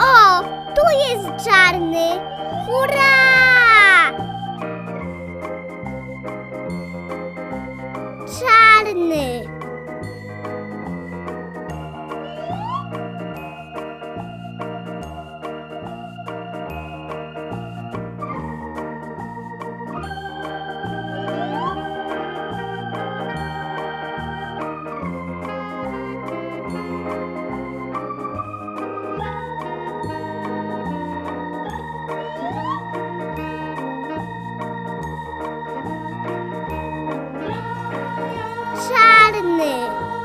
O, tu jest czarny. Hurra! Czarny. didn't it?